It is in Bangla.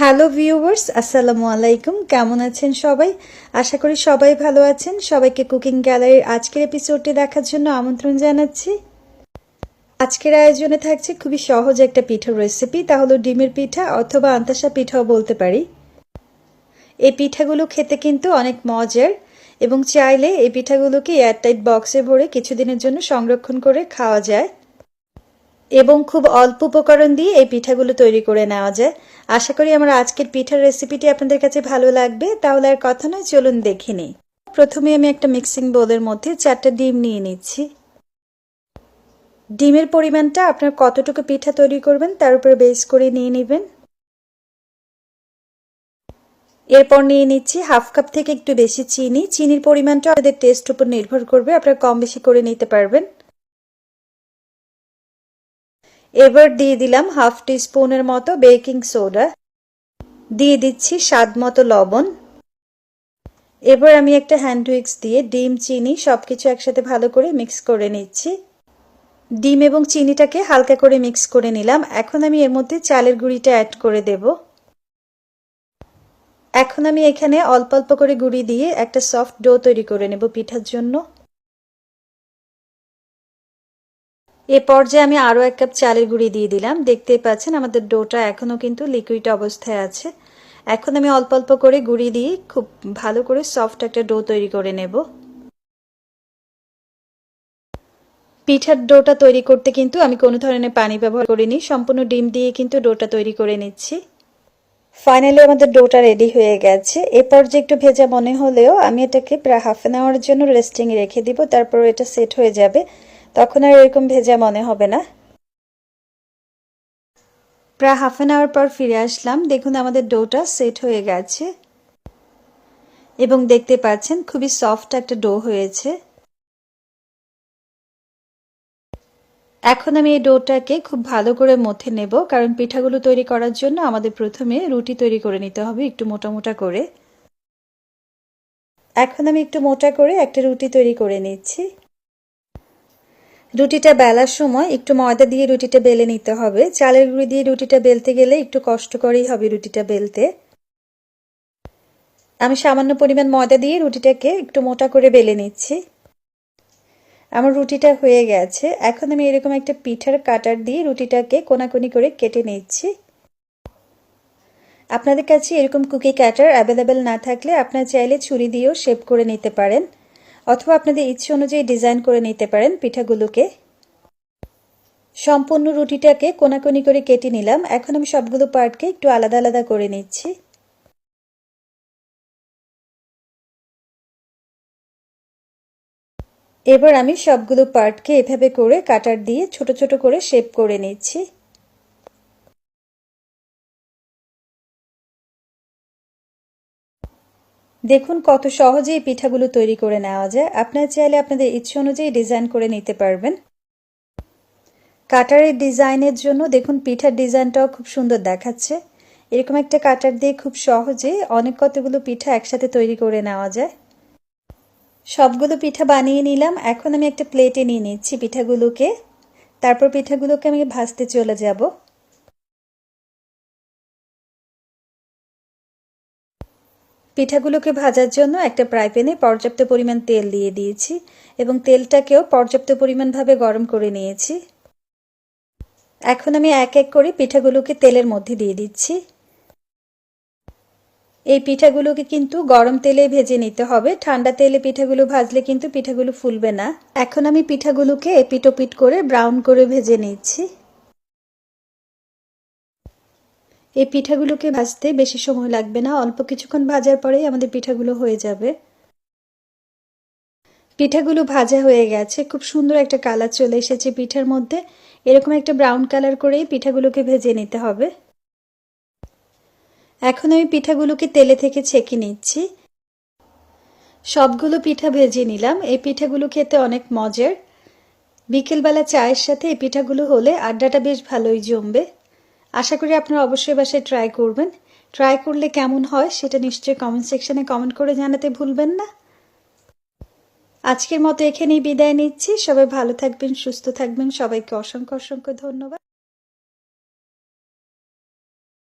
হ্যালো ভিউয়ার্স, আসসালামু আলাইকুম। কেমন আছেন সবাই? আশা করি সবাই ভালো আছেন। সবাইকে কুকিং গ্যালারির আজকের এপিসোডটি দেখার জন্য আমন্ত্রণ জানাচ্ছি। আজকের আয়োজনে থাকছে খুবই সহজ একটা পিঠার রেসিপি তা হলো ডিমের পিঠা অথবা আন্তাসা পিঠাও বলতে পারি। এই পিঠাগুলো খেতে কিন্তু অনেক মজার এবং চাইলে এই পিঠাগুলোকে এয়ারটাইট বক্সে ভরে কিছুদিনের জন্য সংরক্ষণ করে খাওয়া যায়। এবং খুব অল্প উপকরণ দিয়ে এই পিঠাগুলো তৈরি করে নেওয়া যায়। আশা করি আমার আজকের পিঠার রেসিপিটি আপনাদের কাছে ভালো লাগবে। তাহলে আর কথা নয়, চলুন দেখে নিই। প্রথমে আমি একটা মিক্সিং বোলের মধ্যে চারটা ডিম নিয়ে নিচ্ছি। ডিমের পরিমাণটা আপনার কতটুকু পিঠা তৈরি করবেন তার উপর বেস করে নিয়ে নেবেন। এরপর নিয়ে নিচ্ছি হাফ কাপ থেকে একটু বেশি চিনি। চিনির পরিমাণটা আপনাদের টেস্ট উপর নির্ভর করবে, আপনারা কম বেশি করে নিতে পারবেন। এবার দিয়ে দিলাম হাফ টি স্পুনের মতো বেকিং সোডা। দিয়ে দিচ্ছি স্বাদ মতো লবণ। এবার আমি একটা হ্যান্ড উইক্স দিয়ে ডিম, চিনি সব কিছু একসাথে ভালো করে মিক্স করে নিচ্ছি। ডিম এবং চিনিটাকে হালকা করে মিক্স করে নিলাম। এখন আমি এর মধ্যে চালের গুঁড়িটা অ্যাড করে দেব। এখন আমি এখানে অল্প অল্প করে গুঁড়ি দিয়ে একটা সফট ডো তৈরি করে নেব পিঠার জন্য। এ পর্যায়ে আমি আরও এক কাপ চালের গুঁড়ি দিয়ে দিলাম। দেখতেই পাচ্ছেন আমাদের ডোটা এখনও কিন্তু লিকুইড অবস্থায় আছে। এখন আমি অল্প অল্প করে গুঁড়ি দিয়ে খুব ভালো করে সফট একটা ডো তৈরি করে নেব। পিঠার ডোটা তৈরি করতে কিন্তু আমি কোনো ধরনের পানি ব্যবহার করিনি। সম্পূর্ণ ডিম দিয়ে কিন্তু ডোটা তৈরি করে নিচ্ছি। ফাইনালি আমাদের ডোটা রেডি হয়ে গেছে। এ পর্যায়ে একটু ভেজা মনে হলেও আমি এটাকে প্রায় হাফ অ্যান আওয়ার জন্য রেস্টিং রেখে দিব, তারপর এটা সেট হয়ে যাবে। তখন আর এরকম ভেজা মনে হবে না। প্রায় হাফ অ্যান আওয়ার পর ফিরে আসলাম। দেখুন আমাদের ডোটা সেট হয়ে গেছে। এবং দেখতে পাচ্ছেন খুবই সফট একটা ডো হয়েছে। এখন আমি এই ডোটাকে খুব ভালো করে মথে নেব, কারণ পিঠাগুলো তৈরি করার জন্য আমাদের প্রথমে রুটি তৈরি করে নিতে হবে একটু মোটা মোটা করে। এখন আমি একটু মোটা করে একটা রুটি তৈরি করে নিচ্ছি। রুটিটা বেলার সময় একটু ময়দা দিয়ে রুটিটা বেলে নিতে হবে। চালের গুঁড়ি দিয়ে রুটিটা বেলতে গেলে একটু কষ্ট করেই হবে রুটিটা বেলতে। আমি সামান্য পরিমাণ ময়দা দিয়ে রুটিটাকে একটু মোটা করে বেলে নিচ্ছি। আমার রুটিটা হয়ে গেছে। এখন আমি এরকম একটা পিঠার কাটার দিয়ে রুটিটাকে কোনাকুনি করে কেটে নিচ্ছি। আপনাদের কাছে এরকম কুকি কাটার অ্যাভেলেবেল না থাকলে আপনার চাইলে ছুরি দিয়েও শেপ করে নিতে পারেন। অথবা আপনাদের ইচ্ছে অনুযায়ী ডিজাইন করে নিতে পারেন পিঠাগুলোকে। সম্পূর্ণ রুটিটাকে কোনাকুনি করে কেটে নিলাম। এখন আমি সবগুলো পার্টকে একটু আলাদা আলাদা করে নিচ্ছি। এবার আমি সবগুলো পার্টকে এভাবে করে কাটার দিয়ে ছোট ছোট করে শেপ করে নিচ্ছি। দেখুন কত সহজেই পিঠাগুলো তৈরি করে নেওয়া যায়। আপনার চাইলে আপনাদের ইচ্ছে অনুযায়ী ডিজাইন করে নিতে পারবেন। কাটারের ডিজাইনের জন্য দেখুন পিঠার ডিজাইনটাও খুব সুন্দর দেখাচ্ছে। এরকম একটা কাটার দিয়ে খুব সহজে অনেক কতগুলো পিঠা একসাথে তৈরি করে নেওয়া যায়। সবগুলো পিঠা বানিয়ে নিলাম। এখন আমি একটা প্লেটে নিয়ে নিচ্ছি পিঠাগুলোকে। তারপর পিঠাগুলোকে আমি ভাজতে চলে যাব। পিঠাগুলোকে ভাজার জন্য একটা ফ্রাই প্যানে পর্যাপ্ত পরিমাণ তেল দিয়ে দিয়েছি এবং তেলটাকেও পর্যাপ্ত পরিমাণভাবে গরম করে নিয়েছি। এখন আমি এক এক করে পিঠাগুলোকে তেলের মধ্যে দিয়ে দিচ্ছি। এই পিঠাগুলোকে কিন্তু গরম তেলে ভেজে নিতে হবে। ঠান্ডা তেলে পিঠাগুলো ভাজলে কিন্তু পিঠাগুলো ফুলবে না। এখন আমি পিঠাগুলোকে এপিটোপিট করে ব্রাউন করে ভেজে নিচ্ছি। এই পিঠাগুলোকে ভাজতে বেশি সময় লাগবে না। অল্প কিছুক্ষণ ভাজার পরেই আমাদের পিঠাগুলো হয়ে যাবে। পিঠাগুলো ভাজা হয়ে গেছে। খুব সুন্দর একটা কালার চলে এসেছে পিঠার মধ্যে। এরকম একটা ব্রাউন কালার করেই পিঠাগুলোকে ভেজে নিতে হবে। এখন আমি পিঠাগুলোকে তেলে থেকে ছেঁকে নিচ্ছি। সবগুলো পিঠা ভেজে নিলাম। এই পিঠাগুলো খেতে অনেক মজার। বিকেলবেলা চায়ের সাথে এই পিঠাগুলো হলে আড্ডাটা বেশ ভালোই জমবে। আশা করি আপনারা অবশ্যই বাসায় ট্রাই করবেন। ট্রাই করলে কেমন হয় সেটা নিশ্চয়ই কমেন্ট সেকশনে কমেন্ট করে জানাতে ভুলবেন না। আজকের মতো এখানেই বিদায় নিচ্ছি। সবাই ভালো থাকবেন, সুস্থ থাকবেন। সবাইকে অসংখ্য অসংখ্য ধন্যবাদ।